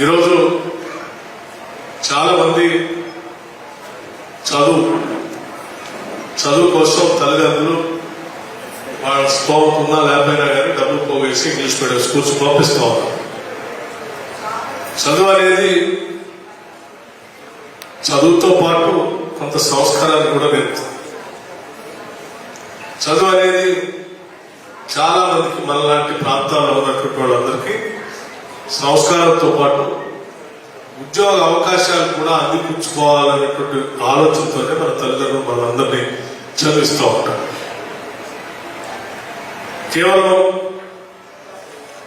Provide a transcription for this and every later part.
ఈరోజు చాలా మంది చదువు చదువు కోసం తల్లిదండ్రులు వాళ్ళ స్తోమత ఉన్నా లేకపోయినా కానీ డబ్బులు పోగేసి ఇంగ్లీష్ మీడియం స్కూల్స్ పంపిస్తూ ఉన్నారు. చదువు అనేది చదువుతో పాటు కొంత సంస్కారాన్ని కూడా నేర్పుతుంది. చదువు అనేది చాలా మందికి మనలాంటి ప్రాంతాల్లో ఉన్నటువంటి వాళ్ళందరికీ సంస్కారంతో పాటు ఉద్యోగ అవకాశాలు కూడా అందిపుచ్చుకోవాలనేటువంటి ఆలోచనతోనే మన తల్లిదండ్రులు మనందరినీ చదివిస్తూ ఉంటారు. కేవలం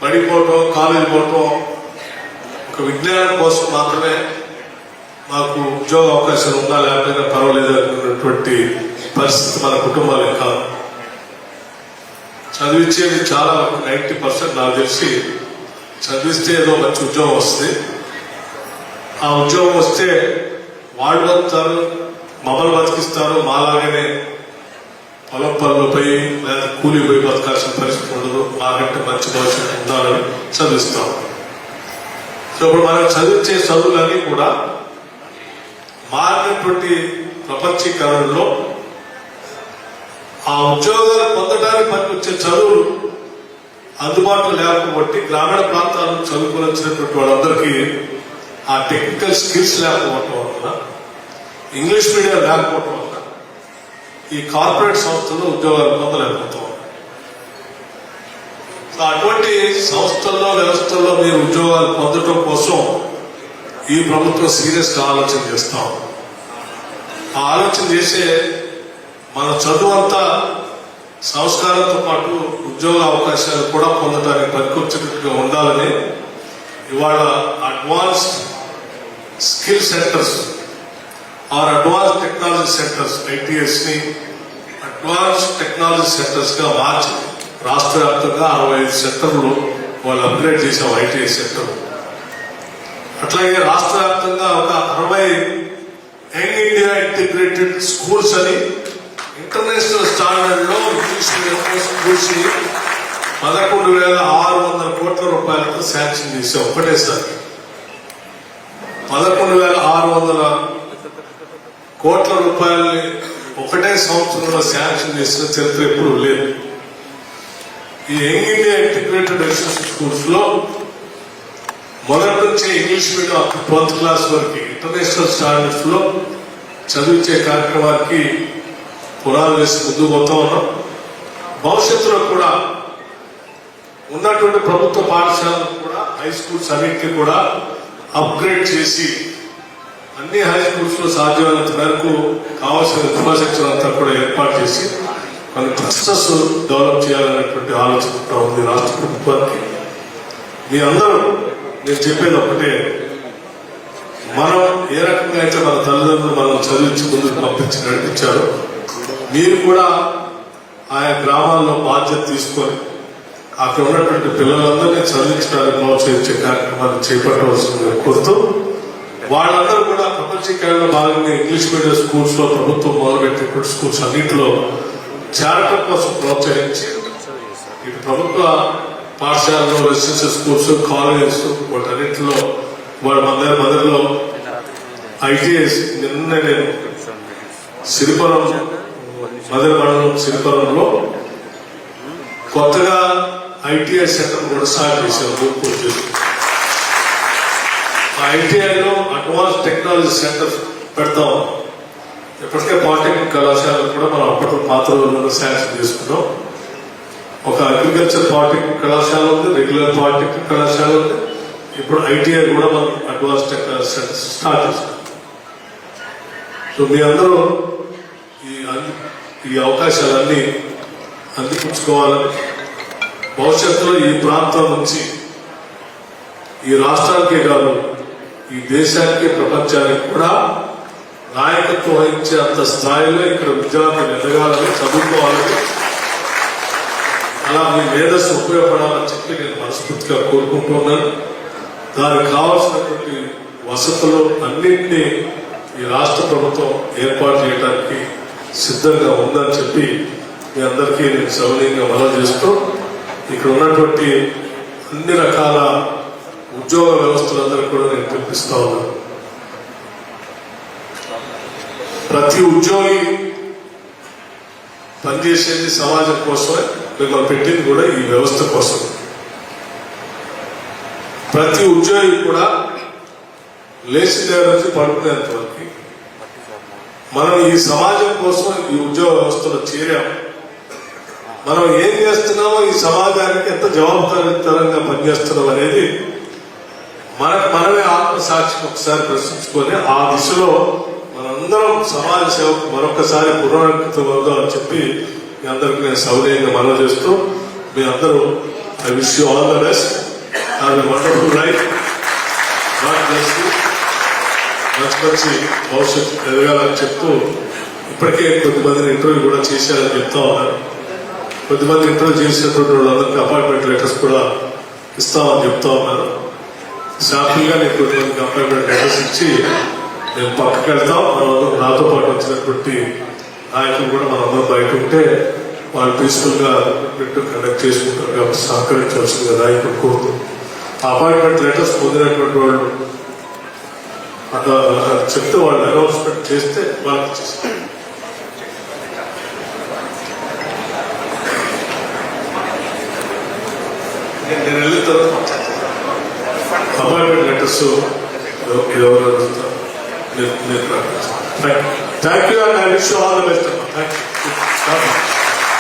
పడిపోవటం కాలేజీ పోవటం ఒక విజ్ఞానం కోసం మాత్రమే మాకు ఉద్యోగ అవకాశం ఉందా లేకపోయినా పర్వాలేదు అనుకున్నటువంటి పరిస్థితి మన కుటుంబాలే కాదు. చదివించేది చాలా నైంటీ పర్సెంట్ నాకు తెలిసి చదివిస్తే ఏదో మంచి ఉద్యోగం వస్తుంది. ఆ ఉద్యోగం వస్తే వాళ్ళు బతుకుతారు మమ్మల్ని బతికిస్తారు మాలాగానే పొలం పనులు పోయి లేదా కూలి పోయి బతకాల్సిన పరిస్థితి ఉండదు. మాకంటే మంచి భవిష్యత్తు ఉండాలని చదివిస్తాం. సో ఇప్పుడు మనం చదివించే చదువులన్నీ కూడా మారినటువంటి ప్రపంచీకరణలో ఆ ఉద్యోగాలు పొందడానికి మనకు వచ్చే చదువులు అందుబాటులో లేకపోతే గ్రామీణ ప్రాంతాలను చదువుకొని వచ్చినటువంటి వాళ్ళందరికీ ఆ టెక్నికల్ స్కిల్స్ లేకపోవటం వలన ఇంగ్లీష్ మీడియం లేకపోవటం వలన ఈ కార్పొరేట్ సంస్థల్లో ఉద్యోగాలు పొందలేకపోతాం. అటువంటి సంస్థల్లో వ్యవస్థల్లో మీరు ఉద్యోగాలు పొందడం కోసం ఈ ప్రభుత్వం సీరియస్ ఆలోచన చేస్తాం. ఆ ఆలోచన చేసే మన చదువు అంతా సంస్కారంతో పాటు ఉద్యోగ అవకాశాలు కూడా పొందడానికి పనికొచ్చేటట్టుగా ఉండాలని ఇవాళ advance skill centres or advance technology centres ఐటీఎస్ని advance technology సెంటర్స్గా మార్చి రాష్ట్ర వ్యాప్తంగా అరవై ఐదు సెంటర్లు వాళ్ళు అప్గ్రేడ్ చేసాం ఐటీఎస్ సెంటర్. అట్లాగే రాష్ట్ర వ్యాప్తంగా ఒక అరవై యంగ్ ఇండియా ఇంటిగ్రేటెడ్ స్కూల్స్ అని స్కూల్స్ పదకొండు వేల ఆరు వందల కోట్ల రూపాయలతో శాంక్షన్ చేసాం ఒకటేసారి పదకొండు వేల ఆరు వందల కోట్ల రూపాయలని ఒకటే సంవత్సరంలో శాంక్షన్ చేసిన చరిత్ర ఎప్పుడు లేదు. ఈ యంగ్ ఇండియా ఇంటిగ్రేటెడ్ ఎడ్యుకేషన్ స్కూల్స్లో మొదటి నుంచి English medium up twelfth class వరకు ఇంటర్నేషనల్ స్టాండర్డ్స్లో చదివించే కార్యక్రమానికి పునాది వేసి ముందు పోతా ఉన్నాం. భవిష్యత్తులో కూడా ఉన్నటువంటి ప్రభుత్వ పాఠశాలను కూడా హై స్కూల్స్ అన్నింటినీ కూడా అప్గ్రేడ్ చేసి అన్ని హై స్కూల్స్లో సాధ్యమైనంత మేరకు కావాల్సిన ఇన్ఫ్రాస్ట్రక్చర్ అంతా కూడా ఏర్పాటు చేసి కొన్ని క్లస్టర్స్ డెవలప్ చేయాలనేటువంటి ఆలోచన కూడా ఉంది రాష్ట్ర ప్రభుత్వానికి. మీ అందరూ నేను చెప్పేది ఒకటే మనం ఏ రకంగా అయితే మన తల్లిదండ్రులు మనం చదివించి ముందుకు పంపించి నడిపించారో మీరు కూడా ఆయా గ్రామాల్లో బాధ్యత తీసుకొని అక్కడ ఉన్నటువంటి పిల్లలందరినీ చదివించడానికి ప్రోత్సహించే కార్యక్రమాన్ని చేపట్టవలసింది కోరుతూ వాళ్ళందరూ కూడా ప్రపంచీకరణలో భాగంగా ఇంగ్లీష్ మీడియం స్కూల్స్లో ప్రభుత్వం మొదలుపెట్టినటువంటి స్కూల్స్ అన్నింటిలో చేరటం కోసం ప్రోత్సహించి ఇటు ప్రభుత్వ పాఠశాలలో రెసిడెన్షియల్ స్కూల్స్ కాలేజెస్ వాటన్నింటిలో వాళ్ళ మందరి మదర్లో ఐటీఎస్ నిన్న నేను సిరిపురం మదర్ మండలం సిరిపురంలో కొత్తగా ఐటీఐ సెంటర్ కూడా స్టార్ట్ చేశారు రూపూర్ ఆ ఐటీఐలో అడ్వాన్స్ టెక్నాలజీ సెంటర్ పెడతాం. ఇప్పటికే పాలిటెక్నిక్ కళాశాలను కూడా మనం అప్పట్లో పాత రోజుల్లో శాంక్షన్ చేసుకున్నాం. ఒక అగ్రికల్చర్ పాలిటెక్నిక్ కళాశాల ఉంది రెగ్యులర్ పాలిటెక్నిక్ కళాశాల ఉంది. ఇప్పుడు ఐటీఐ కూడా మనం అడ్వాన్స్ టెక్నాలజీ సెంటర్ స్టార్ట్ చేస్తాం సో మీ అందరూ ఈ ఈ అవకాశాలన్నీ అందిపుచ్చుకోవాలని భవిష్యత్తులో ఈ ప్రాంతం నుంచి ఈ రాష్ట్రానికే కాదు ఈ దేశానికి ప్రపంచానికి కూడా నాయకత్వం వహించే అంత స్థాయిలో ఇక్కడ విద్యార్థులు ఎదగాలని చదువుకోవాలని అలా మీ మేధస్సు ఉపయోగపడాలని చెప్పి నేను మనస్ఫూర్తిగా కోరుకుంటున్నాను. దానికి కావాల్సినటువంటి వసతులు అన్నింటినీ ఈ రాష్ట్ర ప్రభుత్వం ఏర్పాటు చేయడానికి సిద్ధంగా ఉందని చెప్పి మీ అందరికీ నేను సవనీయంగా మనం చేస్తూ ఇక్కడ ఉన్నటువంటి అన్ని రకాల ఉద్యోగ వ్యవస్థలందరూ కూడా నేను పిలిపిస్తా ఉన్నాను ప్రతి ఉద్యోగి పనిచేసేది సమాజం కోసమే మిమ్మల్ని పెట్టింది కూడా ఈ వ్యవస్థ కోసం. ప్రతి ఉద్యోగి కూడా లేచి దగ్గర నుంచి పడుకునేంత వరకు మనం ఈ సమాజం కోసం ఈ ఉద్యోగ వ్యవస్థలో చేరాం. మనం ఏం చేస్తున్నామో ఈ సమాజానికి ఎంత జవాబుదారీతరంగా పనిచేస్తున్నాం అనేది మన మనమే ఆత్మసాక్షిని ఒకసారి ప్రశ్నించుకొని ఆ దిశలో మనందరం సమాజ సేవకు మరొకసారి పునరంకితం అని చెప్పి మీ అందరికి నేను సౌనీయంగా మనం చేస్తూ మీ అందరూ I wish you all the best. Have a wonderful life God bless you. మంచి మంచి భవిష్యత్తు ఎదగాలని చెప్తూ ఇప్పటికే కొద్దిమందిని ఇంటర్వ్యూ కూడా చేశారని చెప్తా ఉన్నారు. కొద్దిమంది ఇంటర్వ్యూ చేసినటువంటి వాళ్ళందరికీ అపాయింట్మెంట్ లెటర్స్ కూడా ఇస్తామని చెప్తా ఉన్నారు. శాంపుల్గా నేను కొద్దిమందికి అపాయింట్మెంట్ లెటర్స్ ఇచ్చి నేను పక్కకి వెళ్తాం. మనందరం నాతో పాటు వచ్చినటువంటి నాయకులు కూడా మనందరం బయట ఉంటే వాళ్ళు పీస్ఫుల్గా కండక్ట్ చేసుకుంటారు కాబట్టి సహకరించవలసిందిగా నాయకుడు కోరుతూ. అపాయింట్మెంట్ లెటర్స్ పొందినటువంటి వాళ్ళు అట్లా చెప్తే వాళ్ళు అనౌన్స్మెంట్ చేస్తే వాళ్ళకి ఇచ్చేస్తారు. నేను వెళ్ళిన తర్వాత అపాయింట్మెంట్ లెటర్స్ ఎవరు అడుగుతారు. మీరు thank you and I wish all the best thank you